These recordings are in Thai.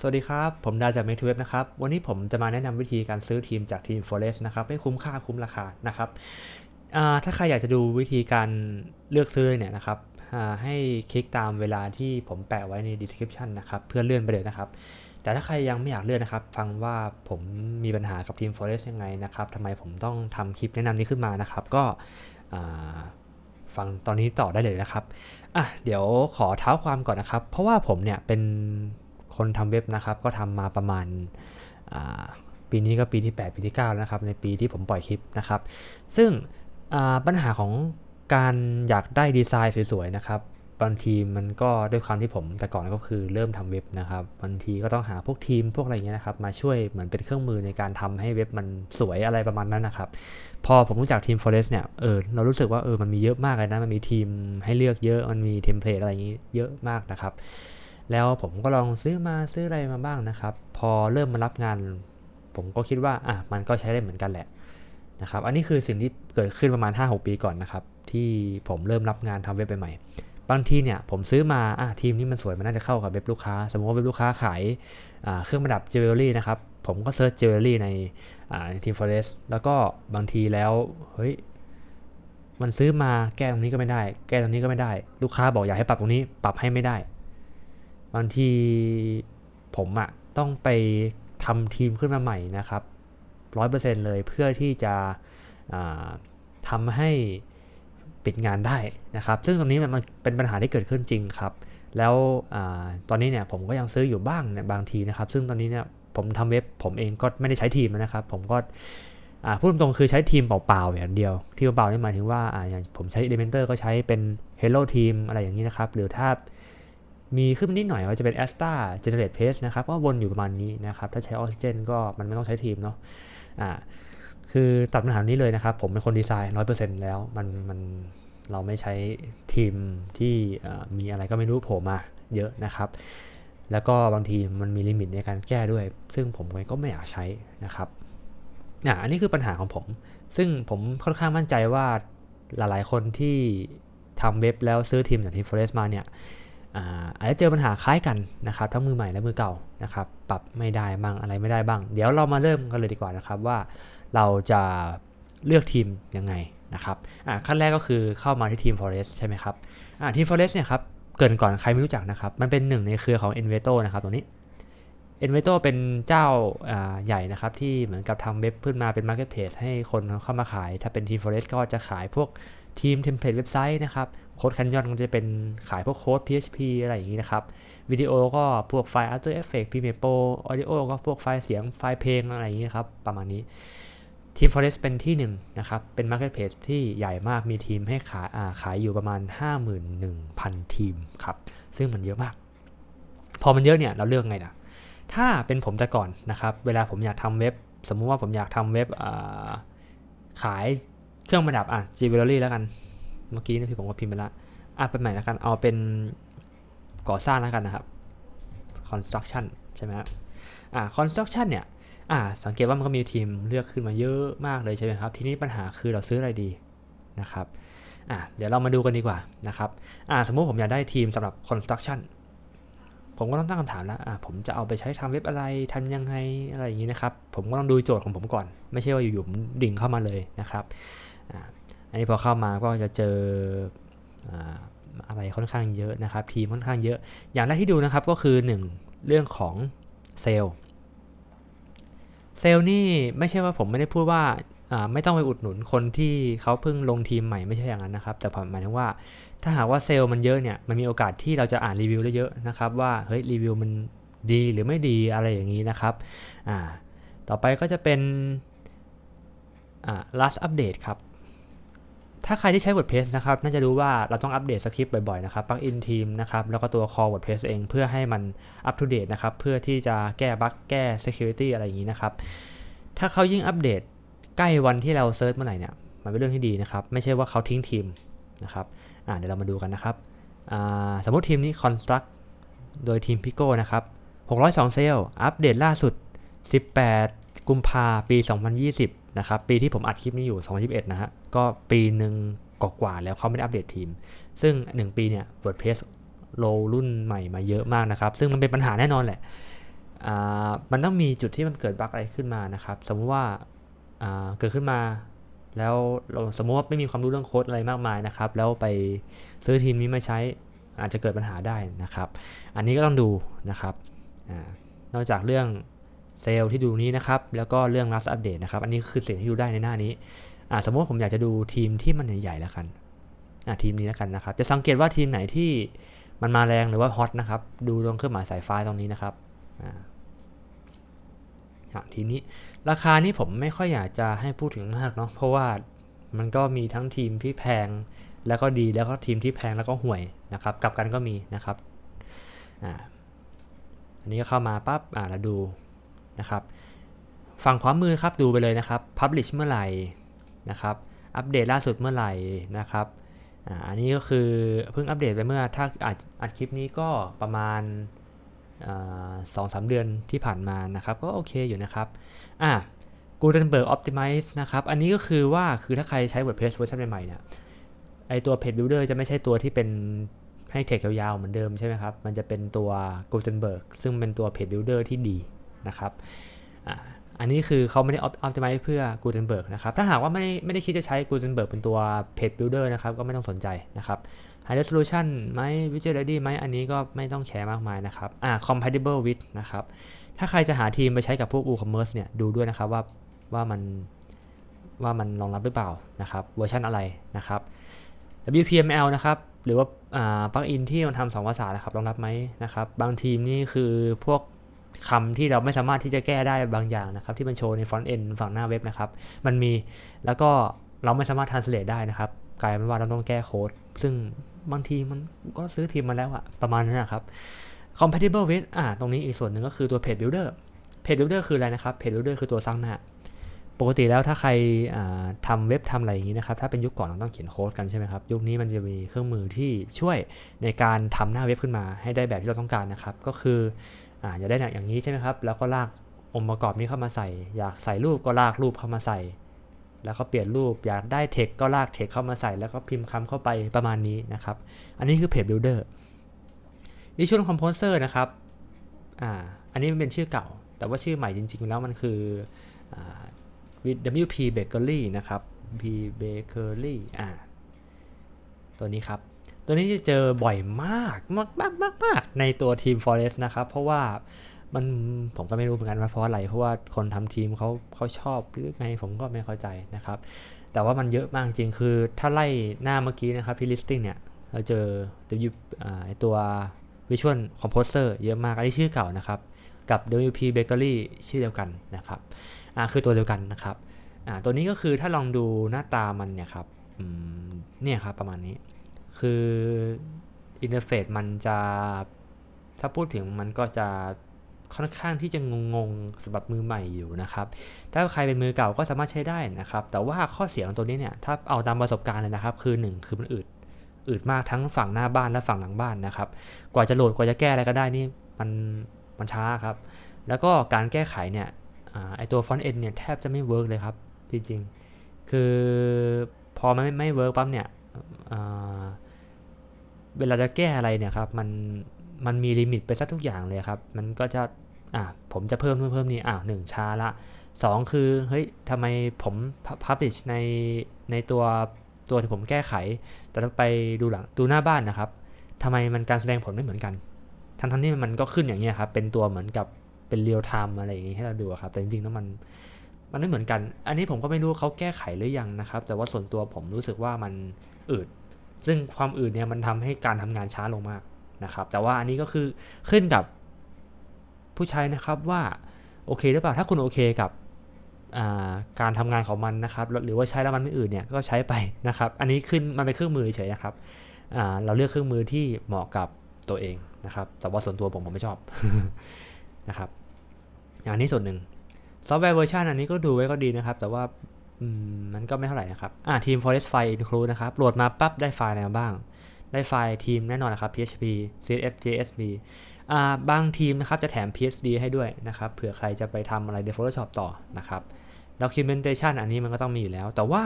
สวัสดีครับ ผมดาจาก m a ท w e b นะครับ วันนี้ผมจะมาแนะนำวิธีการซื้อทีมจากทีม Forest นะครับ ให้คุ้มค่าคุ้มราคานะครับ ถ้าใครอยากจะดูวิธีการเลือกซื้อเนี่ยนะครับให้คลิกตามเวลาที่ผมแปะไว้ใน description นะครับ เพื่อเลื่อนไปเลยนะครับ แต่ถ้าใครยังไม่อยากเลื่อนนะครับ ฟังว่าผมมีปัญหากับทีม Forest ยังไงนะครับทำไมผมต้องทำคลิปแนะนำนี้ขึ้นมานะครับ ก็ฟังตอนนี้ต่อได้เลยนะครับอะเดี๋ยวขอเท้าความก่อนนะครับ เพราะว่าผมเนี่ยเป็น คนทำเว็บนะครับก็ทำมาประมาณปีนี้ก็ปีที่ 8 ปีที่9แล้วนะครับในปีที่ผมปล่อยคลิปนะครับ ซึ่งปัญหาของการอยากได้ดีไซน์สวยๆนะครับบางทีมันก็ด้วยความที่ผมแต่ก่อนก็คือเริ่มทำเว็บนะครับบางทีก็ต้องหาพวกทีมพวกอะไรเงี้ยนะครับมาช่วยเหมือนเป็นเครื่องมือในการทำให้เว็บมันสวยอะไรประมาณนั้นนะครับ พอผมรู้จักทีม Forest เนี่ยเออเรารู้สึกว่าเออมันมีเยอะมากเลยนะมันมีทีมให้เลือกเยอะมันมีเทมเพลตอะไรอย่างนี้เยอะมากนะครับ แล้วผมก็ลองซื้อมาซื้ออะไรมาบ้างนะครับ พอเริ่มมารับงาน ผมก็คิดว่าอะมันก็ใช้ได้เหมือนกันแหละนะครับ อันนี้คือสิ่งที่เกิดขึ้นประมาณ 5-6 ปีก่อนนะครับ ที่ผมเริ่มรับงานทำเว็บใหม่ๆบางทีเนี่ยผมซื้อมาอะทีมนี้มันสวยมันน่าจะเข้ากับเว็บลูกค้า สมมติว่าเว็บลูกค้าขายเครื่องประดับจิวเวลรี่นะครับผมก็เซิร์ชจิวเวลรี่ในทีม Forest แล้วก็บางทีแล้วเฮ้ยมันซื้อมาแก้ตรงนี้ก็ไม่ได้ แก้ตรงนี้ก็ไม่ได้ ลูกค้าบอกอยากให้ปรับตรงนี้ปรับให้ไม่ได้ บางทีผมอะต้องไปทำทีมขึ้นมาใหม่นะครับร้อยเปอร์เซ็นต์เลยเพื่อที่จะทำให้ปิดงานได้นะครับ ซึ่งตรงนี้มันเป็นปัญหาที่เกิดขึ้นจริงครับ แล้วอตอนนี้เนี่ยผมก็ยังซื้ออยู่บ้างเนี่ยบางทีนะครับ ซึ่งตอนนี้เนี่ยผมทำเว็บผมเองก็ไม่ได้ใช้ทีมนะครับ ผมก็พูดตรงๆคือใช้ทีมเปล่าๆอย่างเดียว ทีมเปล่าๆนี่หมายถึงว่าอ่าอย่างผมใช้ Elementor ก็ใช้เป็น Hello Team อะไรอย่างนี้นะครับ หรือถ้า มีขึ้นนิดหน่อยก็จะเป็น a s t a Generate Page นะครับก็วนอยู่ประมาณนี้นะครับ ถ้าใช้ Oxygen ก็มันไม่ต้องใช้ทีมเนาะอ่าคือตัดปัญหานี้เลยนะครับ ผมเป็นคนดีไซน์ 100%แล้วมันมันเราไม่ใช้ทีมที่มีอะไรก็ไม่รู้โผล่มาเยอะนะครับ แล้วก็บางทีมันมีลิมิตในการแก้ด้วย ซึ่งผมก็ไม่อยากใช้นะครับอะอันนี้คือปัญหาของผม ซึ่งผมค่อนข้างมั่นใจว่าหลายๆ คนที่ทำเว็บแล้วซื้อทีมจากทีม Forest มาเนี่ย อาจจะเจอปัญหาคล้ายกันนะครับทั้งมือใหม่และมือเก่านะครับปรับไม่ได้บ้างอะไรไม่ได้บ้าง เดี๋ยวเรามาเริ่มกันเลยดีกว่านะครับว่าเราจะเลือกทีมยังไงนะครับขั้นแรกก็คือเข้ามาที่ทีม Forest ใช่ไหมครับทีม Forest เนี่ยครับเกินก่อนใครไม่รู้จักนะครับ มันเป็นหนึ่งในเครือของ Enveto นะครับตรงนี้ Enveto เป็นเจ้าาใหญ่นะครับที่เหมือนกับทำเว็บขึ้นมาเป็น Marketplace ให้คนเข้ามาขาย ถ้าเป็นทีม Forest ก็จะขายพวก ทีมเทมเพลตเว็บไซต์นะครับโค้ดแคนยอนก็จะเป็นขายพวกโค้ด PHP อะไรอย่างนี้นะครับ วิดีโอก็พวกไฟล์ After Effects Premiere Pro Audio ก็พวกไฟล์เสียงไฟล์เพลงอะไรอย่างนี้ครับ ประมาณนี้ทีม Forest เป็นที่หนึ่งนะครับ เป็น Marketplace ที่ใหญ่มากมีทีมให้ขายาขายอยู่ประมาณ 51,000 ทีมครับ ซึ่งมันเยอะมาก พอมันเยอะเนี่ยเราเลือกไงนะถ้าเป็นผมแต่ก่อนนะครับ เวลาผมอยากทำเว็บ สมมุติว่าผมอยากทำเว็บขาย เครื่องประดับอะ Jewelry แล้วกัน เมื่อกี้นี่พี่ผมก็พิมพ์ไปล้วอะเป็นใหม่แล้วกัน เอาเป็นก่อสร้างแล้วกันนะครับ construction ใช่ไหมครับอ่า construction เนี่ย อ่า สังเกตว่ามันก็มีทีมเลือกขึ้นมาเยอะมากเลยใช่ไหมครับ ทีนี้ปัญหาคือเราซื้ออะไรดีนะครับ อ่าเดี๋ยวเรามาดูกันดีกว่านะครับ อ่า สมมุติผมอยากได้ทีมสำหรับ construction ผมก็ต้องตั้งคำถามแล้วอ่าผมจะเอาไปใช้ทำเว็บอะไรทันยังไงอะไรอย่างนี้นะครับ ผมก็ต้องดูโจทย์ของผมก่อน ไม่ใช่ว่าอยู่ๆผมดิ่งเข้ามาเลยนะครับ อันนี้พอเข้ามาก็จะเจออะไรค่อนข้างเยอะนะครับ ทีมค่อนข้างเยอะ อย่างแรกที่ดูนะครับก็คือ 1 เรื่องของเซลล์เซลล์นี่ไม่ใช่ว่าผมไม่ได้พูดว่าอ่าไม่ต้องไปอุดหนุนคนที่เขาเพิ่งลงทีมใหม่ไม่ใช่อย่างนั้นนะครับ แต่ผมหมายถึงว่า ถ้าหากว่าเซลล์มันเยอะเนี่ยมันมีโอกาสที่เราจะอ่านรีวิวได้เยอะนะครับว่าเฮ้ยรีวิวมันดีหรือไม่ดีอะไรอย่างนี้นะครับอ่าต่อไปก็จะเป็นอ่า last update ครับ ถ้าใครที่ใช้ WordPress นะครับน่าจะรู้ว่าเราต้องอัปเดตสคริปต์บ่อยๆนะครับปลั๊กอินทีมนะครับแล้วก็ตัว core WordPress เองเพื่อให้มัน up to date นะครับเพื่อที่จะแก้บั๊กแก้ security อะไรอย่างนี้นะครับถ้าเขายิ่งอัปเดตใกล้วันที่เราเซิร์ชเมื่อไหร่เนี่ยมันเป็นเรื่องที่ดีนะครับไม่ใช่ว่าเขาทิ้งทีมนะครับอ่าเดี๋ยวเรามาดูกันนะครับอ่าสมมติทีมนี้ construct โดยทีม Pico นะครับ602 เซลล์อัปเดตล่าสุด 18 กุมภาปี 2020 นะครับ ปีที่ผมอัดคลิปนี้อยู่ 2021 นะฮะ ก็ปีหนึ่งกว่าแล้วเขาไม่ได้อัปเดตทีม ซึ่ง 1 ปีเนี่ย WordPress โลรุ่นใหม่มาเยอะมากนะครับ ซึ่งมันเป็นปัญหาแน่นอนแหละมันต้องมีจุดที่มันเกิดบั๊กอะไรขึ้นมานะครับ สมมติว่าาเกิดขึ้นมา แล้วเราสมมติว่าไม่มีความรู้เรื่องโค้ดอะไรมากมายนะครับ แล้วไปซื้อทีมนี้มาใช้อาจจะเกิดปัญหาได้นะครับ อันนี้ก็ต้องดูนะครับอนอกจากเรื่องเซลล์ที่ดูนี้นะครับ แล้วก็เรื่อง last update นะครับ อันนี้คือสิ่งที่ดูได้ในหน้านี้ สมมติผมอยากจะดูทีมที่มันใหญ่ๆแล้วกันอ่าทีมนี้แล้วกันนะครับ จะสังเกตว่าทีมไหนที่มันมาแรงหรือว่าฮอตนะครับ ดูตรงเครื่องหมายสายฟ้าตรงนี้นะครับอ่าทีนี้ราคานี้ผมไม่ค่อยอยากจะให้พูดถึงมากเนาะเพราะว่ามันก็มีทั้งทีมที่แพงแล้วก็ดีแล้วก็ทีมที่แพงแล้วก็ห่วยนะครับ กลับกันก็มีนะครับอ่าอันนี้ก็เข้ามาปั๊บอ่าเราดูนะครับ ฝั่งขวามือครับดูไปเลยนะครับ publish เมื่อไหร่ นะครับ อัปเดตล่าสุดเมื่อไหร่นะครับอันนี้ก็คือเพิ่งอัปเดตไปเมื่อถ้าอัดอัดคลิปนี้ก็ประมาณสองสามเดือนที่ผ่านมานะครับ ก็โอเคอยู่นะครับอ่า Gutenberg Optimize นะครับ อันนี้ก็คือว่าคือถ้าใครใช้ WordPress เวอร์ชันใหม่ๆเนี่ยไอตัว Page Builder จะไม่ใช่ตัวที่เป็นให้เทคยาวๆเหมือนเดิมใช่ไหมครับ มันจะเป็นตัว Gutenberg ซึ่งเป็นตัว Page Builder ที่ดีนะครับ อันนี้คือเขาไม่ได้ optimize เพื่อ Gutenberg นะครับ ถ้าหากว่าไม่ไม่ได้คิดจะใช้ Gutenberg เป็นตัว Page Builder นะครับ ก็ไม่ต้องสนใจนะครับ High Resolution ไหม Widget Ready ไหมอันนี้ก็ไม่ต้องแชร์มากมายนะครับ อ่า Compatible with นะครับ ถ้าใครจะหาทีมไปใช้กับพวก WooCommerce เนี่ย ดูด้วยนะครับว่าว่ามันว่ามันรองรับหรือเปล่านะครับ เวอร์ชันอะไรนะครับ WPML นะครับ หรือว่าปลั๊กอินที่มันทำสองภาษานะครับ รองรับไหมนะครับ บางทีมนี่คือพวก คำที่เราไม่สามารถที่จะแก้ได้บางอย่างนะครับ ที่มันโชว์ในฟอนต์เอ็นฝั่งหน้าเว็บนะครับ มันมีแล้วก็เราไม่สามารถ translate ได้นะครับ กลายเป็นว่าเราต้องแก้โค้ด ซึ่งบางทีมันก็ซื้อทีมมาแล้วอะประมาณนั้นนะครับ compatible with อ่าตรงนี้อีกส่วนหนึ่งก็คือตัว page builder page builder คืออะไรนะครับ page builder คือตัวสร้างหน้าปกติแล้วถ้าใครทำเว็บทำอะไรอย่างนี้นะครับ ถ้าเป็นยุคก่อนเราต้องเขียนโค้ดกันใช่ไหมครับ ยุคนี้มันจะมีเครื่องมือที่ช่วยในการทำหน้าเว็บขึ้นมาให้ได้แบบที่เราต้องการนะครับ ก็คือ อ่าอยากได้อย่างนี้ใช่ไหมครับ แล้วก็ลากองค์ประกอบนี้เข้ามาใส่ อยากใส่รูปก็ลากรูปเข้ามาใส่ แล้วก็เปลี่ยนรูป อยากได้เทคก็ลากเทคเข้ามาใส่ แล้วก็พิมพ์คำเข้าไปประมาณนี้นะครับ อันนี้คือเพจบิลเดอร์ดิชวลคอมโพเซอร์นะครับอ่าอันนี้มันเป็นชื่อเก่า แต่ว่าชื่อใหม่จริง ๆ แล้วมันคืออ่า WP Bakery นะครับ P Bakery อ่าตัวนี้ครับ ตัวนี้จะเจอบ่อยมากมากมากมากมากในตัวทีม Forest นะครับ เพราะว่ามันผมก็ไม่รู้เหมือนกันว่าเพราะอะไร เพราะว่าคนทำทีมเขาเขาชอบหรือไงผมก็ไม่เข้าใจนะครับ แต่ว่ามันเยอะมากจริงคือถ้าไล่หน้าเมื่อกี้นะครับที่ listing เนี่ย เราเจอ W ตัว Visual Composer เยอะมาก อันนี้ชื่อเก่านะครับ กับ WP Bakery ชื่อเดียวกันนะครับอ่าคือตัวเดียวกันนะครับอ่าตัวนี้ก็คือถ้าลองดูหน้าตามันเนี่ยครับเนี่ยครับประมาณนี้ คืออินเทอร์เฟซมันจะถ้าพูดถึงมันก็จะค่อนข้างที่จะงงๆสำหรับมือใหม่อยู่นะครับ ถ้าใครเป็นมือเก่าก็สามารถใช้ได้นะครับ แต่ว่าข้อเสียของตัวนี้เนี่ย ถ้าเอาตามประสบการณ์เลยนะครับ คือ 1 คือมันอืด อืดมากทั้งฝั่งหน้าบ้านและฝั่งหลังบ้านนะครับ กว่าจะโหลดกว่าจะแก้อะไรก็ได้นี่มันมันช้าครับ แล้วก็การแก้ไขเนี่ยไอตัวฟอนต์เอ็นเนี่ยแทบจะไม่เวิร์กเลยครับ จริงๆ คือพอมันไม่ไม่เวิร์กปั๊บเนี่ย เวลาจะแก้อะไรเนี่ยครับมันมันมีลิมิตไปซะทุกอย่างเลยครับ มันก็จะอะผมจะเพิ่มเพิ่มเพิ่มนี่อะหนึ่งช้าละสองคือเฮ้ยทำไมผมพับลิชในในตัวตัวที่ผมแก้ไข แต่ไปดูหลังดูหน้าบ้านนะครับทำไมมันการแสดงผลไม่เหมือนกัน ทั้งทั้งที่มันก็ขึ้นอย่างเงี้ยครับ เป็นตัวเหมือนกับเป็นเรียลไทม์อะไรอย่างงี้ให้เราดูครับ แต่จริงๆแล้วมันมันไม่เหมือนกัน อันนี้ผมก็ไม่รู้เขาแก้ไขหรือยังนะครับ แต่ว่าส่วนตัวผมรู้สึกว่ามันอืด ซึ่งความอืดเนี่ยมันทำให้การทำงานช้าลงมากนะครับ แต่ว่าอันนี้ก็คือขึ้นกับผู้ใช้นะครับว่าโอเคหรือเปล่าถ้าคุณโอเคกับการทำงานของมันนะครับหรือว่าใช้แล้วมันไม่อื่นเนี่ยก็ใช้ไปนะครับ อันนี้ขึ้นมันเป็นเครื่องมือเฉยนะครับเราเลือกเครื่องมือที่เหมาะกับตัวเองนะครับแต่ว่าส่วนตัวผมผมไม่ชอบนะครับอันนี้ส่วนหนึ่งซอฟต์แวร์เวอร์ชันอันนี้ก็ดูไว้ก็ดีนะครับ แต่ว่า มันก็ไม่เท่าไหร่นะครับ อ่าทีม Forest File include นะครับ โหลดมาปั๊บได้ไฟล์อะไรมาบ้าง ได้ไฟล์ทีมแน่นอนนะครับ PHP CSS JSP อ่าบางทีมนะครับจะแถม PSD ให้ด้วยนะครับ เผื่อใครจะไปทำอะไรใน Photoshop ต่อนะครับ Documentation อันนี้มันก็ต้องมีอยู่แล้ว แต่ว่า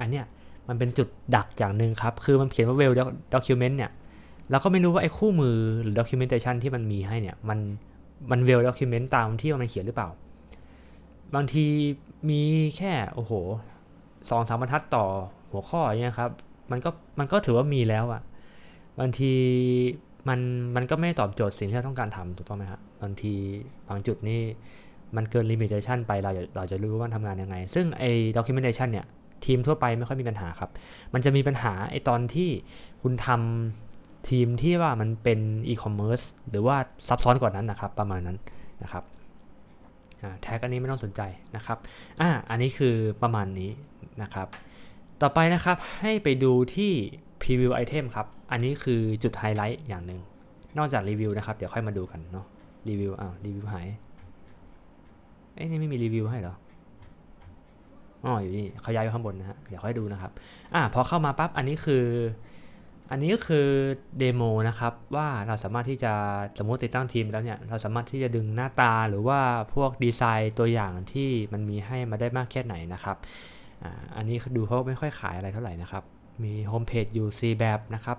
อันเนี้ยมันเป็นจุดดักอย่างหนึ่งครับ คือมันเขียนว่า well document เนี่ยเราก็ไม่รู้ว่าไอ้คู่มือหรือ documentation ที่มันมีให้เนี่ย มันมันเวลด็อกิเมนต์ตามที่มันเขียนหรือเปล่า บางทีมีแค่โอ้โหสองสามบรรทัดต่อหัวข้ออย่างเงี้ยครับ มันก็มันก็ถือว่ามีแล้วอะบางทีมันมันก็ไม่ตอบโจทย์สิ่งที่เราต้องการทำถูกต้องไหมครับบางทีบางจุดนี่มันเกินลิมิเ t ชันไปเราเราจะรู้ว่ามันทำงานยังไง ซึ่งไอ้ documentation เนี่ย ทีมทั่วไปไม่ค่อยมีปัญหาครับ มันจะมีปัญหาไอ้ตอนที่คุณทำทีมที่ว่ามันเป็นอีคอมเมิร์ซหรือว่าซับซ้อนกว่านั้นนะครับ ประมาณนั้นนะครับ แท็กอันนี้ไม่ต้องสนใจนะครับอ่าอันนี้คือประมาณนี้นะครับ ต่อไปนะครับให้ไปดูที่ preview item ครับ อันนี้คือจุดไฮไลท์อย่างหนึ่ง นอกจากรีวิวนะครับ เดี๋ยวค่อยมาดูกันเนาะรีวิวอ้าวรีวิวหายเอ้ยนี่ไม่มีรีวิวให้เหรออ๋ออยู่นี่เขาย้ายไปข้างบนนะฮะเดี๋ยวค่อยดูนะครับอ่าพอเข้ามาปั๊บอันนี้คือ อันนี้ก็คือเดโมนะครับว่าเราสามารถที่จะสมมติติดตั้งทีมแล้วเนี่ยเราสามารถที่จะดึงหน้าตาหรือว่าพวกดีไซน์ตัวอย่างที่มันมีให้มาได้มากแค่ไหนนะครับอันนี้ดูเขาไม่ค่อยขายอะไรเท่าไหร่นะครับ มีโฮมเพจอยู่ 4 แบบนะครับ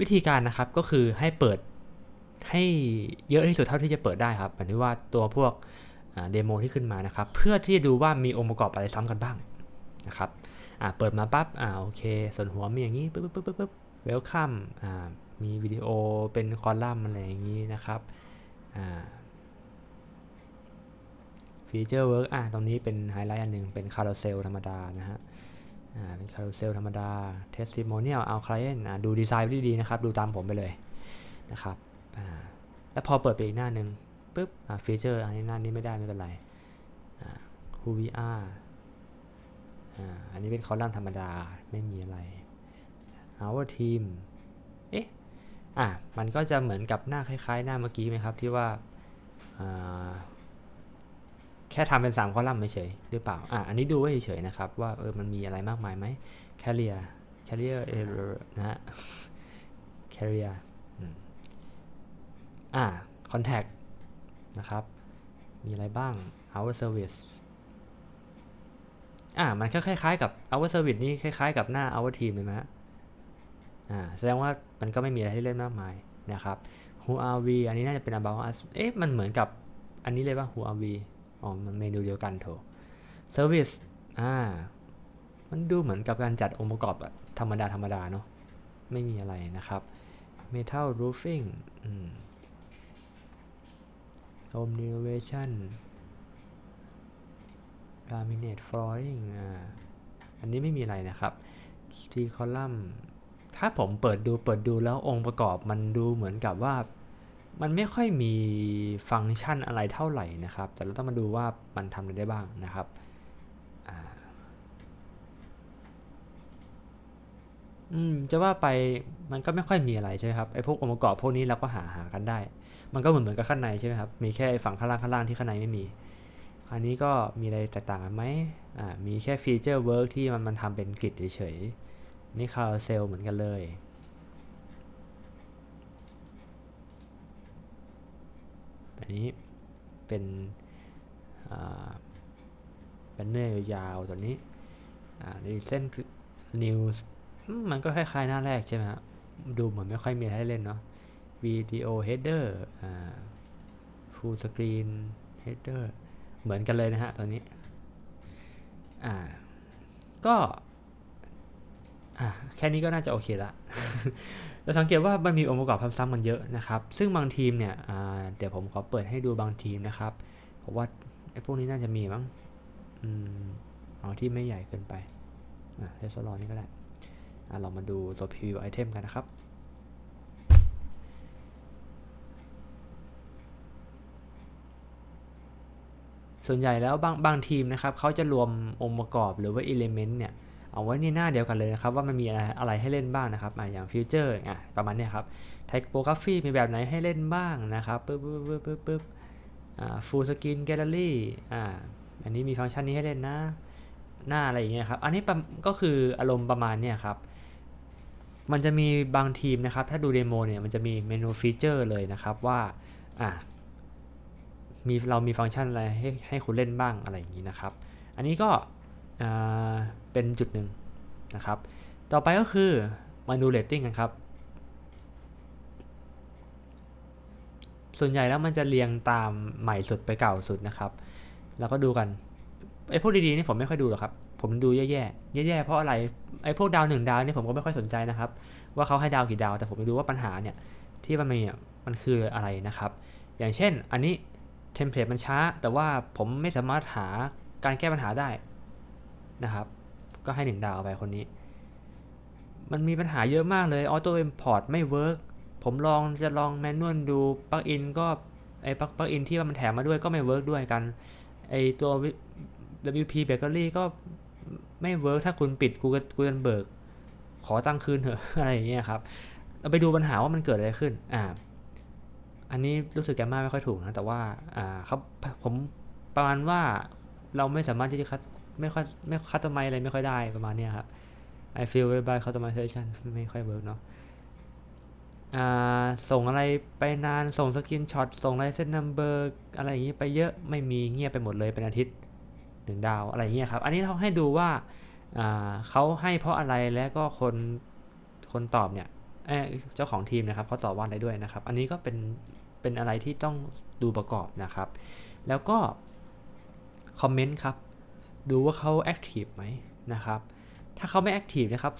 วิธีการนะครับก็คือให้เปิดให้เยอะที่สุดเท่าที่จะเปิดได้ครับหมายถึงว่าตัวพวกเดโมที่ขึ้นมานะครับ เพื่อที่จะดูว่ามีองค์ประกอบอะไรซ้ำกันบ้างนะครับ่าเปิดมาปั๊บอ่าโอเค ส่วนหัวมีอย่างนี้ปึ๊บปึ๊บปึ๊บปึ๊บเวลคัมอ่ามีวิดีโอเป็นคอลัมน์อะไรอย่างนี้นะครับอ่าฟีเจอร์เวิร์กอ่าตรงนี้เป็นไฮไลท์อันหนึ่งเป็นคาร์โรเซลธรรมดานะฮะอ่าเป็นคารูเซลธรรมดา testimonial เอา client ดูดีไซน์ดีๆนะครับ ดูตามผมไปเลยนะครับอ่าแล้วพอเปิดไปอีกหน้าหนึ่งปุ๊บฟีเจอร์อันนี้หน้านี้ไม่ได้ไม่เป็นไรอ่า who we are อันนี้เป็นคอลัมน์ธรรมดาไม่มีอะไร our team เอ๊ะ อะ มันก็จะเหมือนกับหน้าคล้าย ๆ หน้าเมื่อกี้ไหมครับ ที่ว่าแค่ทำเป็น 3 คอลัมน์เฉยหรือเปล่า อะ อันนี้ดูไว้เฉยๆนะครับ ว่าเออมันมีอะไรมากมายไหม carrier carrier error นะฮะ carrier อ่า contact นะครับ มีอะไรบ้าง our service อ่ามันก็คล้ายๆกับ our service นี่คล้ายๆกับหน้า our team เลยไหมฮะอ่าแสดงว่ามันก็ไม่มีอะไรให้เล่นมากมายนะครับ who are we อันนี้น่าจะเป็น about us เอ๊ะมันเหมือนกับอันนี้เลยป่ะ who are we อ๋อมันเมนูเดียวกันโถ Service อ่ามันดูเหมือนกับการจัดองค์ประกอบธรรมดาธรรมดาเนาะไม่มีอะไรนะครับ Metal Roofing อืม Home Renovation Laminate Flooring อ่าอันนี้ไม่มีอะไรนะครับทีคอลัมน์ถ้าผมเปิดดูเปิดดูแล้วองค์ประกอบมันดูเหมือนกับว่า มันไม่ค่อยมีฟังก์ชันอะไรเท่าไหร่นะครับ แต่เราต้องมาดูว่ามันทำอะไรได้บ้างนะครับอืมจะว่าไปมันก็ไม่ค่อยมีอะไรใช่ไหมครับไอ้พวกองค์ประกอบพวกนี้เราก็หาหากันได้ มันก็เหมือนเหมือนกับข้างในใช่ไหมครับมีแค่ฝั่งข้างล่างข้างล่างที่ข้างในไม่มี อันนี้ก็มีอะไรแตกต่างกันไหมอ่ามีแค่ฟีเจอร์เวิร์กที่มันมันทำเป็นกริดเฉยๆนี่คาร์เซลเหมือนกันเลยอันนี้เป็นเป็นเนื้อยาวตัวนี้นี่เส้นนิวส์มันก็คล้ายๆหน้าแรกใช่ไหมฮะดูเหมือนไม่ค่อยมีให้เล่นเนาะวิดีโอเฮดเดอร์ฟูลสกรีนเฮดเดอร์ เหมือนกันเลยนะฮะตัวนี้อ่าก็อ่าแค่นี้ก็น่าจะโอเคละเราสังเกตว่ามันมีองค์ประกอบซ้ำๆกันเยอะนะครับ ซึ่งบางทีมเนี่ยเดี๋ยวผมขอเปิดให้ดูบางทีมนะครับเพราะว่าไอ้พวกนี้น่าจะมีมั้งอืมเอาที่ไม่ใหญ่เกินไปอะเรสซอร์นี่ก็ได้อะเรามาดูตัว preview item กันนะครับ ส่วนใหญ่แล้วบางบางทีมนะครับเขาจะรวมองค์ประกอบหรือว่า element เนี่ยเอาไว้ในหน้าเดียวกันเลยนะครับว่ามันมีอะไรอะไรให้เล่นบ้างนะครับอย่างฟิวเจอร์อะประมาณนี้ครับไทโปกราฟีมีแบบไหนให้เล่นบ้างนะครับปึ๊บปึ๊บปึ๊บปึ๊บปึ๊บอ่าฟูลสกรีนแกลเลอรี่อ่าอันนี้มีฟังก์ชันนี้ให้เล่นนะ หน้าอะไรอย่างเงี้ยครับอันนี้ก็คืออารมณ์ประมาณเนี้ยครับมันจะมีบางทีมนะครับถ้าดูเดโมเนี่ยมันจะมีเมนูฟีเจอร์เลยนะครับว่าอ่า มีเรามีฟังก์ชันอะไรให้ให้คุณเล่นบ้างอะไรอย่างนี้นะครับ อันนี้ก็เป็นจุดหนึ่งนะครับ ต่อไปก็คือมาดูเรตติ้งกันครับ ส่วนใหญ่แล้วมันจะเรียงตามใหม่สุดไปเก่าสุดนะครับ แล้วก็ดูกันไอ้พวกดีๆนี่ผมไม่ค่อยดูหรอกครับ ผมดูแย่ๆ แย่ๆ เพราะอะไร ไอ้พวกดาวหนึ่งดาวนี่ผมก็ไม่ค่อยสนใจนะครับ ว่าเขาให้ดาวกี่ดาว แต่ผมไปดูว่าปัญหาเนี่ยที่มันมีมันคืออะไรนะครับ อย่างเช่น อันนี้ เทมเพลตมันช้า แต่ว่าผมไม่สามารถหาการแก้ปัญหาได้นะครับ ก็ให้หนึ่งดาวไปคนนี้ มันมีปัญหาเยอะมากเลยออโต้อิมพอร์ตไม่เวิร์กผมลองจะลองแมนนวลดูปลั๊กอินก็ไอ้ปลั๊กปลั๊กอินที่มันแถมมาด้วยก็ไม่เวิร์กด้วยกันไอ้ตัว WP Bakery ก็ไม่เวิร์กถ้าคุณปิด Google Gutenberg ขอตังค์คืนเถอะอะไรอย่างเงี้ยครับ เราไปดูปัญหาว่ามันเกิดอะไรขึ้น อ่า อันนี้รู้สึกแกมมาไม่ค่อยถูกนะ แต่ว่าอ่าครับผมประมาณว่าเราไม่สามารถที่จะคัดไม่ค่อยไม่คัดตไมอะไรไม่ค่อยได้ประมาณนี้ครับ I feel very by customization ไม่ค่อยเวิร์กเนาะอ่าส่งอะไรไปนานส่งสกินช็อตส่งไลเซนนัมเบอร์อะไรอย่างงี้ไปเยอะไม่มีเงียบไปหมดเลยเป็นอาทิตย์หนึ่งดาวอะไรอย่างเงี้ยครับ อันนี้เขาให้ดูว่าอ่าเขาให้เพราะอะไรและก็คนคนตอบเนี่ย เเจ้าของทีมนะครับเขาตอบว่าอะไรด้วยนะครับ อันนี้ก็เป็นเป็นอะไรที่ต้องดูประกอบนะครับ แล้วก็คอมเมนต์ครับ ดูว่าเขาแอคทีฟไหมนะครับ ถ้าเขาไม่แอคทีฟนะครับ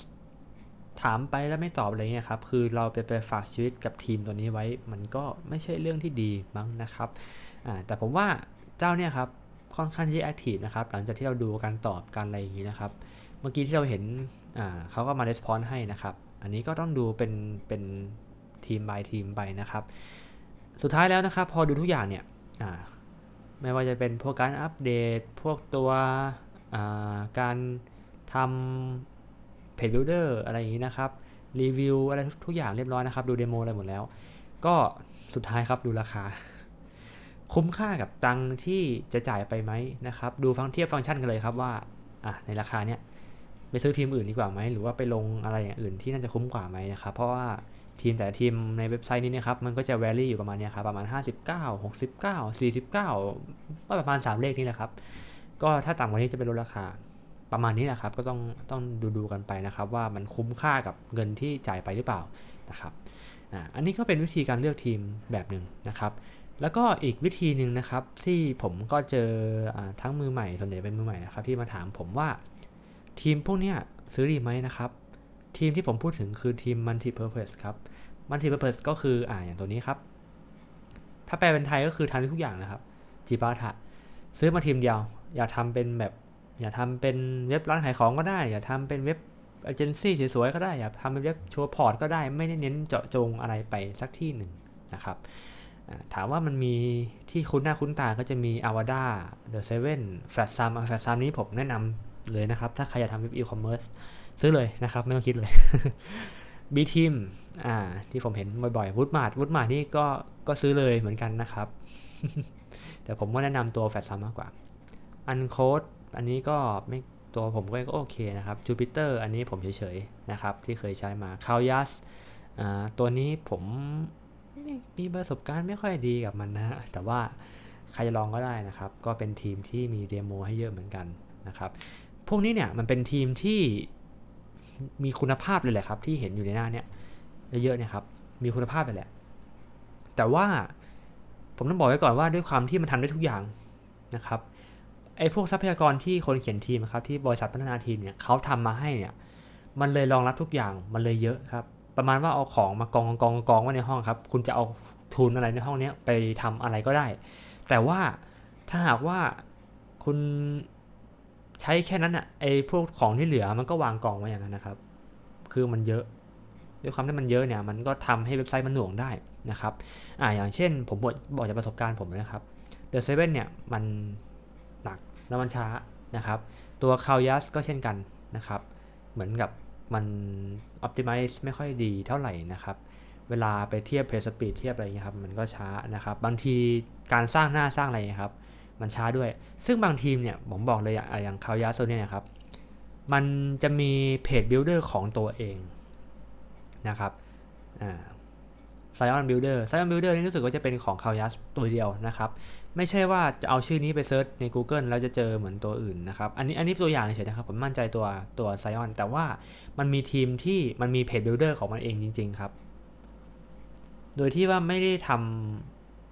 ถามไปแล้วไม่ตอบอะไรเงี้ยครับ คือเราไปไปฝากชีวิตกับทีมตัวนี้ไว้ มันก็ไม่ใช่เรื่องที่ดีมั้งนะครับ แต่ผมว่าเจ้าเนี่ยครับค่อนข้างที่จะแอคทีฟนะครับ หลังจากที่เราดูการตอบการอะไรอย่างนี้นะครับ เมื่อกี้ที่เราเห็นเขาก็มา r e s p o n ให้นะครับ อันนี้ก็ต้องดูเป็นเป็นทีม by ทีมไปนะครับ สุดท้ายแล้วนะครับ พอดูทุกอย่างเนี่ยไม่ว่าจะเป็นพวกการอัปเดต พวกตัวาการทำเพจบิลดเออร์อะไรอย่างนี้นะครับ รีวิวอะไรทุกอย่างเรียบร้อยนะครับ ดูเดโมอะไรหมดแล้ว ก็สุดท้ายครับดูราคา คุ้มค่ากับตังที่จะจ่ายไปไหมนะครับ ดูฟังเทียบฟังก์ชันกันเลยครับว่าในราคาเนี้ย ไปซื้อทีมอื่นดีกว่าไหมหรือว่าไปลงอะไรอย่างอื่นที่น่าจะคุ้มกว่าไหมนะครับเพราะว่าทีมแต่ทีมในเว็บไซต์นี้นะครับมันก็จะ vary อยู่ประมาณนี้ครับประมาณ 59 69 49ก็ประมาณ 3 เลขนี่แหละครับก็ถ้าต่ำกว่านี้จะเป็นลดราคาประมาณนี้นะครับก็ต้องต้องดูดูกันไปนะครับ ว่ามันคุ้มค่ากับเงินที่จ่ายไปหรือเปล่านะครับอันนี้ก็เป็นวิธีการเลือกทีมแบบหนึ่งนะครับแล้วก็อีกวิธีหนึ่งนะครับที่ผมก็เจออทั้งมือใหม่ส่วนใหญ่เป็นมือใหม่นะครับที่มาถามผมว่า ทีมพวกเนี้ยซื้อดีไหมนะครับ ทีมที่ผมพูดถึงคือทีม multi purpose ครับ multi purpose ก็คืออ่าอย่างตัวนี้ครับ ถ้าแปลเป็นไทยก็คือทำทุกอย่างนะครับจีบาทะซื้อมาทีมเดียว อย่าทำเป็นแบบอย่าทำเป็นเว็บร้านขายของก็ได้ อย่าทำเป็นเว็บเอเจนซี่สวยๆก็ได้อย่าทำเป็นเว็บโชว์พอร์ตก็ได้ไม่ได้เน้นเจาะจงอะไรไปสักที่หนึ่งนะครับถามว่ามันมีที่คุ้นหน้าคุ้นตาก็จะมี Avada The Seven Flash Sum Flash Sum นี้ผมแนะนำ เลยนะครับ ถ้าใครอยากทำเว็บ e-commerce ซื้อเลยนะครับ ไม่ต้องคิดเลย B Team อ่า ที่ผมเห็นบ่อยๆ Woodmart Woodmart นี่ก็ก็ซื้อเลยเหมือนกันนะครับ แต่ผมว่าแนะนำตัว Flash Sum มากกว่า Uncode อันนี้ก็ไม่ตัวผมก็โอเคนะครับ Jupyter อันนี้ผมเฉยๆนะครับ ที่เคยใช้มา k a l y a s อ่าตัวนี้ผมม,มีประสบการณ์ไม่ค่อยดีกับมันนะฮะแต่ว่าใครจะลองก็ได้นะครับ ก็เป็นทีมที่มีเดโมให้เยอะเหมือนกันนะครับ พวกนี้เนี่ยมันเป็นทีมที่มีคุณภาพเลยแหละครับ ที่เห็นอยู่ในหน้าเนี่ยเยอะๆเนี่ยครับมีคุณภาพเลยแหละ แต่ว่าผมต้องบอกไว้ก่อนว่าด้วยความที่มันทำได้ทุกอย่างนะครับไอ้พวกทรัพยากรที่คนเขียนทีมครับที่บริษัทพัฒนาทีมเนี่ยเขาทำมาให้เนี่ยมันเลยรองรับทุกอย่างมันเลยเยอะครับ ประมาณว่าเอาของมากองกองกองไว้ในห้องครับ คุณจะเอาทุนอะไรในห้องนี้ไปทำอะไรก็ได้ แต่ว่าถ้าหากว่าคุณ ใช้แค่นั้นอะไอ้พวกของที่เหลือมันก็วางกองไว้อย่างนั้นนะครับ คือมันเยอะด้วยความที่มันเยอะเนี่ยมันก็ทำให้เว็บไซต์มันหน่วงได้นะครับอ่าอย่างเช่นผมบอกจากประสบการณ์ผมนะครับ The Seven เนี่ยมันหนักแล้วมันช้านะครับ ตัว c a l y a s ก็เช่นกันนะครับ เหมือนกับมัน optimize ไม่ค่อยดีเท่าไหร่นะครับ เวลาไปเทียบ page speed เทียบอะไรเงี้ยครับ มันก็ช้านะครับ บางทีการสร้างหน้าสร้างอะไรเงี้ยครับ มันช้าด้วย ซึ่งบางทีมเนี่ยผมบอกเลยอะอย่างคาวยาโซเนี่ยครับ มันจะมีเพจ builder ของตัวเองนะครับอ่า Scion Builder Scion Builder นี่รู้สึกว่าจะเป็นของ c a l y a s ตัวเดียวนะครับ ไม่ใช่ว่าจะเอาชื่อนี้ไปเซิร์ชใน Google แล้วจะเจอเหมือนตัวอื่นนะครับ อันนี้อันนี้ตัวอย่างเฉยๆนะครับ ผมมั่นใจตัวตัว Scion แต่ว่ามันมีทีมที่มันมีเพจ Builder ของมันเองจริง ๆ ครับ โดยที่ว่าไม่ได้ท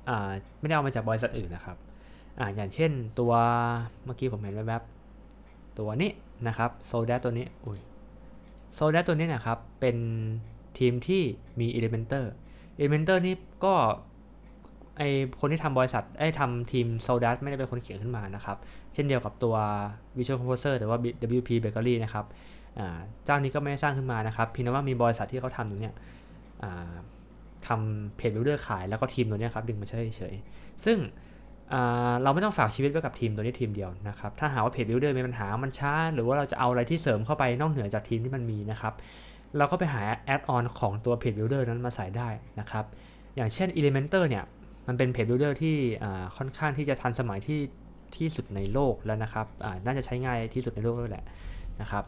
อ่าไม่ได้เอามาจากบริษัทอื่นนะครับ อ่าอย่างเช่นตัวเมื่อกี้ผมเห็นแวบๆตัวนี้นะครับโซด a ตัวนี้อุ้ยโซด a ตัวนี้นะครับเป็นทีมที่มี Elementor Elementor นี่ก็ไอคนที่ทำบริษัทไอทำทีม s o l d a t ไม่ได้เป็นคนเขียนขึ้นมานะครับ เช่นเดียวกับตัว Visual Composer หรือว่า WP Bakery นะครับเจ้านี้ก็ไม่ได้สร้างขึ้นมานะครับเพียงแต่ว่ามีบริษัทที่เขาทำอยู่เนี่ยทำเพจบิลเดอร์ขายแล้วก็ทีมตัวนี้ครับดึงมาใช้เฉยๆซึ่ง เราไม่ต้องฝากชีวิตไว้กับทีมตัวนี้ทีมเดียวนะครับ ถ้าหาว่าเพจบิลเดอร์มีปัญหา มันช้า หรือว่าเราจะเอาอะไรที่เสริมเข้าไปนอกเหนือจากทีมที่มันมีนะครับ เราก็ไปหาแอดออนของตัวเพจบิลเดอร์นั้นมาใส่ได้นะครับ อย่างเช่น Elementor เนี่ย มันเป็นเพจบิลเดอร์ที่ค่อนข้างที่จะทันสมัยที่ที่สุดในโลกแล้วนะครับ น่าจะใช้ง่ายที่สุดในโลกด้วยแหละนะครับ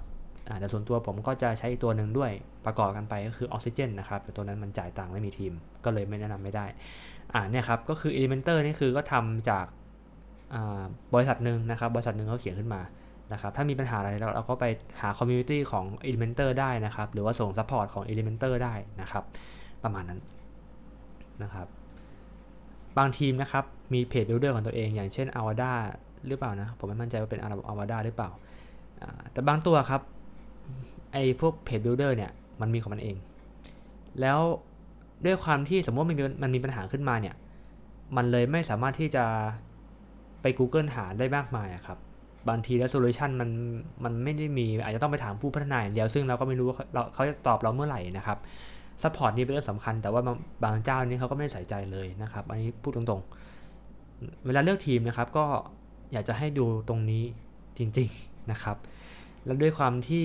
แต่ส่วนตัวผมก็จะใช้ตัวหนึ่งด้วยประกอบกันไปก็คือออกซิเจนนะครับแต่ตัวนั้นมันจ่ายตังค์ไม่มีทีม ก็เลยไม่แนะนำไม่ได้ อ่าเนี่ยครับก็คือ Elementor นี่คือก็ทำจากบริษัทหนึ่งนะครับ บริษัทหนึ่งเขาเขียนขึ้นมานะครับถ้ามีปัญหาอะไรเราเราก็ไปหาคอมมูนิตี้ของ Elementor ได้นะครับ หรือว่าส่งซัพพอร์ตของ Elementor ได้นะครับ ประมาณนั้นนะครับ บางทีมนะครับ มีเพจบิลเดอร์ของตัวเอง อย่างเช่น Avada หรือเปล่านะ ผมไม่มั่นใจว่าเป็น Avada หรือเปล่า แต่บางตัวครับ ไอ้พวกเพจบิลเดอร์เนี่ย มันมีของมันเอง แล้ว ด้วยความที่สมมติมันมีมันมีปัญหาขึ้นมาเนี่ย มันเลยไม่สามารถที่จะไป Google หาได้มากมายครับ บางทีแล้วโซลูชันมันมันไม่ได้มี อาจจะต้องไปถามผู้พัฒนาอย่างเดียวซึ่งเราก็ไม่รู้ว่าเราเขาจะตอบเราเมื่อไหร่นะครับซัพพอร์ตนี่เป็นเรื่องสำคัญ แต่ว่าบางเจ้านี่เขาก็ไม่ใส่ใจเลยนะครับ อันนี้พูดตรงๆ เวลาเลือกทีมนะครับ ก็อยากจะให้ดูตรงนี้จริงๆนะครับ แล้วด้วยความที่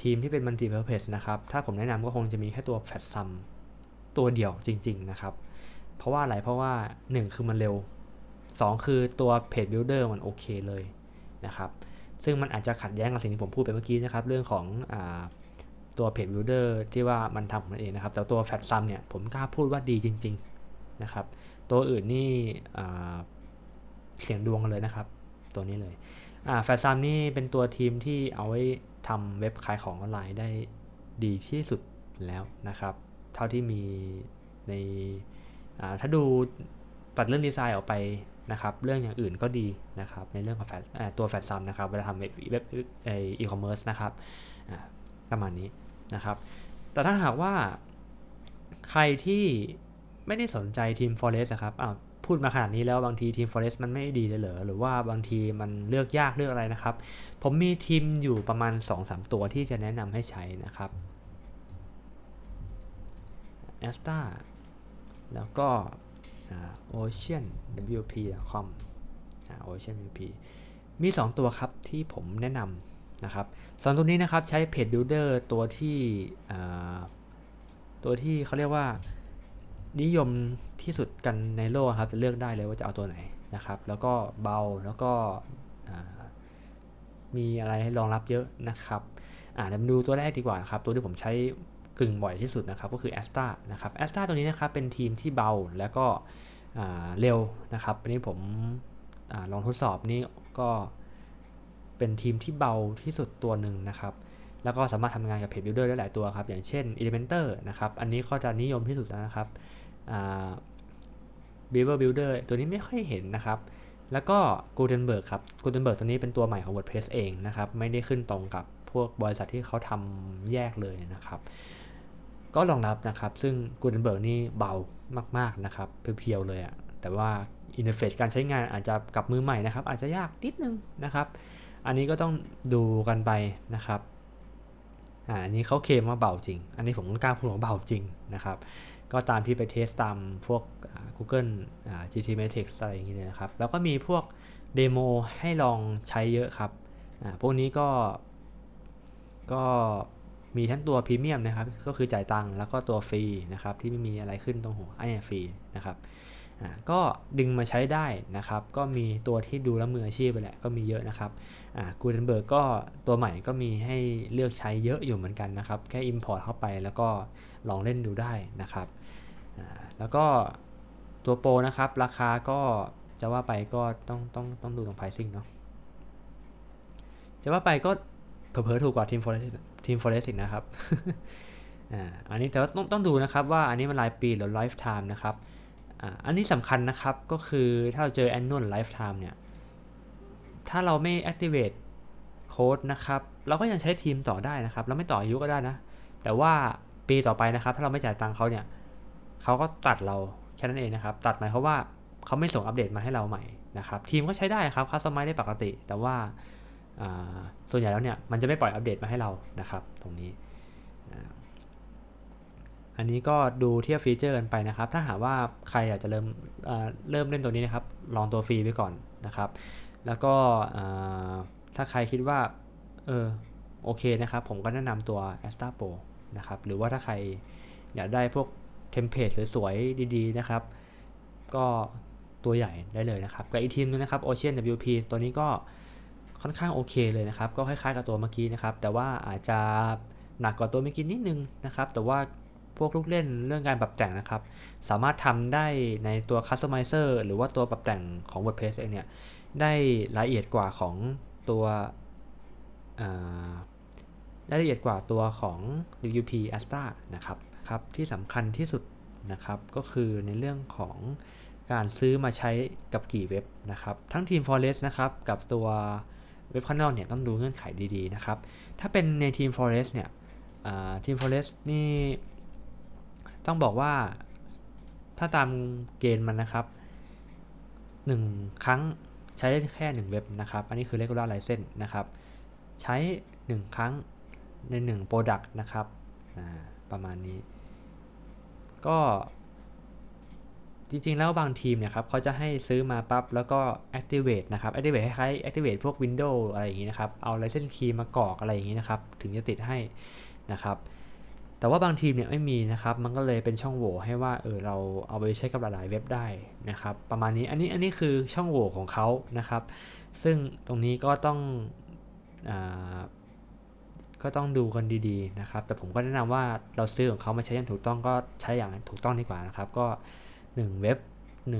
ทีมที่เป็น multi purpose นะครับ ถ้าผมแนะนำก็คงจะมีแค่ตัว fat sum ตั ตัวเดียวจริง ๆ นะครับ เพราะว่าอะไรเพราะว่า 1 คือมันเร็ว 2 คือตัว page builder มันโอเคเลยนะครับ ซึ่งมันอาจจะขัดแย้งกับสิ่งที่ผมพูดไปเมื่อกี้นะครับ เรื่องของอตัว page builder ที่ว่ามันทำของมันเองนะครับ แต่ตัว fat sum เนี่ยผมกล้าพูดว่าดีจริง ๆ นะครับ ตัวอื่นนี่เสียงดวงกันเลยนะครับ ตัวนี้เลยแฟซัมนี่เป็นตัวทีมที่เอาไว้ทำเว็บขายของออนไลน์ได้ดีที่สุดแล้วนะครับ เท่าที่มีในถ้าดูปัดเรื่องดีไซน์ออกไปนะครับ เรื่องอย่างอื่นก็ดีนะครับ ในเรื่องของแฟตัวแฟลซัมนะครับ เวลาทำเว็บอีคอมเมิร์ซนะครับประมาณนี้นะครับ แต่ถ้าหากว่าใครที่ไม่ได้สนใจทีม Forest ครับอ้าวพูดมาขนาดนี้แล้วบางทีทีม Forest มันไม่ดีเลยเหรอ หรือว่าบางทีมันเลือกยากเลือกอะไรนะครับ ผมมีทีมอยู่ประมาณ 2-3 ตัวที่จะแนะนำให้ใช้นะครับ a s t a แล้วก็ Ocean WP.com Ocean WP มี 2 ตัวครับที่ผมแนะนำนะครับสองตัวนี้นะครับใช้เพจ Builder ตัวที่ตัวที่เขาเรียกว่านิยมที่สุดกันในโลกครับจะเลือกได้เลยว่าจะเอาตัวไหนนะครับ แล้วก็เบาแล้วก็มีอะไรให้รองรับเยอะนะครับอ่าเดี๋ยวมาดูตัวแรกดีกว่าครับ ตัวที่ผมใช้ กึ่งบ่อยที่สุดนะครับก็คือ a s t a นะครับ a s t a ตัวนี้นะครับเป็นทีมที่เบาแล้วก็เร็วนะครับอันนี้ผมอลองทดสอบนี่ก็เป็นทีมที่เบาที่สุดตัวหนึ่งนะครับ แล้วก็สามารถทำงานกับเพจบิลเดอร์ได้หลายตัวครับ อย่างเช่น Elementor นะครับ อันนี้ก็จะนิยมที่สุดแล้วนะครับ Beaver Builder ตัวนี้ไม่ค่อยเห็นนะครับ แล้วก็ Gutenberg ครับ Gutenberg ตัวนี้เป็นตัวใหม่ของ WordPress เองนะครับ ไม่ได้ขึ้นตรงกับพวกบริษัทที่เขาทำแยกเลยนะครับ ก็รองรับนะครับ ซึ่ง Gutenberg นี่เบามาก ๆ นะครับ เพียวๆเลยอะแต่ว่าอินเทอร์เฟซการใช้งานอาจจะกับมือใหม่นะครับ อาจจะยากนิดนึงนะครับ อันนี้ก็ต้องดูกันไปนะครับอ่าอันนี้เขาเคลมว่าเบาจริง อันนี้ผมกล้าพูดว่าเบาจริงนะครับ ก็ตามที่ไปเทสตามพวก Google GT Matrix อะไรอย่างเงี้ยนะครับ แล้วก็มีพวกเดโมให้ลองใช้เยอะครับ อ่า พวกนี้ก็ ก็ มีทั้งตัวพรีเมียมนะครับ ก็คือจ่ายตังค์แล้วก็ตัวฟรีนะครับ ที่ไม่มีอะไรขึ้นตรงหัวอันนี้ฟรีนะครับก็ดึงมาใช้ได้นะครับ ก็มีตัวที่ดูแลมืออาชีพไปแหละก็มีเยอะนะครับกูเดนเบิร์กก็ตัวใหม่ก็มีให้เลือกใช้เยอะอยู่เหมือนกันนะครับ แค่ Import เข้าไปแล้วก็ลองเล่นดูได้นะครับแล้วก็ตัวโปรนะครับ ราคาก็จะว่าไปก็ต้องต้องต้องดูตรง pricing เนาะจะว่าไปก็ เผลอๆถูกกว่าทีมฟอร์เรสทีมฟอร์เรสนะครับอันนี้แต่ว่าต้องต้องดูนะครับว่าอันนี้มันรายปีหรือไลฟ์ไทม์นะครับอันนี้สำคัญนะครับก็คือถ้าเราเจอ annual lifetime เนี่ย ถ้าเราไม่ activate โค้ดนะครับ เราก็ยังใช้ทีมต่อได้นะครับ เราไม่ต่ออายุก็ได้นะ แต่ว่าปีต่อไปนะครับ ถ้าเราไม่จ่ายตังค์เขาเนี่ยเขาก็ตัดเราแค่นั้นเองนะครับ ตัดหมายความว่าเขาไม่ส่งอัปเดตมาให้เราใหม่นะครับ ทีมก็ใช้ได้ครับคัสตอมไมได้ปกติ แต่ว่า ส่วนใหญ่แล้วเนี่ยมันจะไม่ปล่อยอัปเดตมาให้เรานะครับ ตรงนี้ อันนี้ก็ดูเทียบฟีเจอร์กันไปนะครับ ถ้าหากว่าใครอยากจะเริ่มเริ่มเล่นตัวนี้นะครับ ลองตัวฟรีไว้ก่อนนะครับ แล้วก็ถ้าใครคิดว่าเออโอเคนะครับ ผมก็แนะนำตัว a s t a Pro นะครับ หรือว่าถ้าใครอยากได้พวกเทมเพลตสวยๆ ดีๆ นะครับ ก็ตัวใหญ่ได้เลยนะครับ กับอีกทีมนึงนะครับ Ocean WP ตัวนี้ก็ ค่อนข้างโอเคเลยนะครับ ก็คล้ายๆกับตัวเมื่อกี้นะครับ แต่ว่าอาจจะหนักกว่าตัวเมื่อกี้นิดนึงนะครับ แต่ว่าพวกลูกเล่นเรื่องการปรับแต่งนะครับ สามารถทำได้ในตัว Customizer หรือว่าตัวปรับแต่งของ WordPress เองเนี่ย ได้ละเอียดกว่าของตัวอ่าได้ละเอียดกว่าตัวของ WP Asta นะครับครับ ที่สำคัญที่สุดนะครับ ก็คือในเรื่องของการซื้อมาใช้กับกี่เว็บนะครับ ทั้งทีม Forest นะครับ กับตัว ว็บข้างนอกเนี่ยต้องดูเงื่อนไขดีๆนะครับ ถ้าเป็นในทีม Forest เนี่ยทีม Forest นี่ต้องบอกว่าถ้าตามเกณฑ์มันนะครับ 1 ครั้งใช้ได้แค่ 1 เว็บนะครับ อันนี้คือ regular license นะครับ ใช้ 1 ครั้งใน 1 product นะครับประมาณนี้ ก็ จริงๆ แล้วบางทีมเนี่ยครับเขาจะให้ซื้อมาปั๊บแล้วก็ activate นะครับ activate คล้ายๆ activate พวก Windows อะไรอย่างนี้นะครับ เอา license key มากรอกอะไรอย่างนี้นะครับ ถึงจะติดให้นะครับ แต่ว่าบางทีมเนี่ยไม่มีนะครับ มันก็เลยเป็นช่องโหว่ให้ว่าเออเราเอาไปใช้กับหลายๆเว็บได้นะครับ ประมาณนี้ อันนี้อันนี้คือช่องโหว่ของเขานะครับ ซึ่งตรงนี้ก็ต้องอก็ต้องดูกันดีๆนะครับ แต่ผมก็แนะนำว่าเราซื้อของเขามาใช้อย่างถูกต้องก็ใช้อย่างถูกต้องดีกว่านะครับ ก็ 1 เว็บ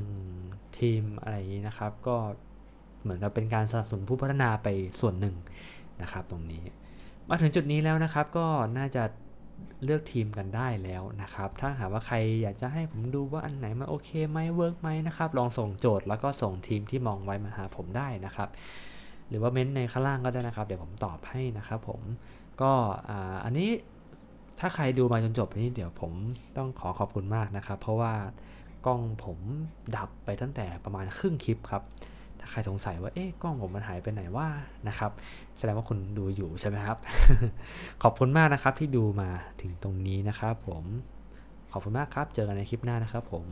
1 ทีมอะไรอย่างนี้นะครับ ก็เหมือนเราเป็นการสนับสนุนผู้พัฒนาไปส่วนหนึ่งนะครับ ตรงนี้ มาถึงจุดนี้แล้วนะครับก็น่าจะเลือกทีมกันได้แล้วนะครับ ถ้าหากว่าใครอยากจะให้ผมดูว่าอันไหนมันโอเคไหมเวิร์กไหมนะครับ ลองส่งโจทย์แล้วก็ส่งทีมที่มองไว้มาหาผมได้นะครับ หรือว่าเม้นในข้างล่างก็ได้นะครับ เดี๋ยวผมตอบให้นะครับผม ก็อันนี้ถ้าใครดูมาจนจบนี้เดี๋ยวผมต้องขอขอบคุณมากนะครับ เพราะว่า กล้องผมดับไปตั้งแต่ประมาณครึ่งคลิปครับ ถ้าใครสงสัยว่าเอ๊ะกล้องผมมันหายไปไหนว่านะครับ แสดงว่าคุณดูอยู่ใช่ไหมครับ ขอบคุณมากนะครับที่ดูมาถึงตรงนี้นะครับผม ขอบคุณมากครับ เจอกันในคลิปหน้านะครับผม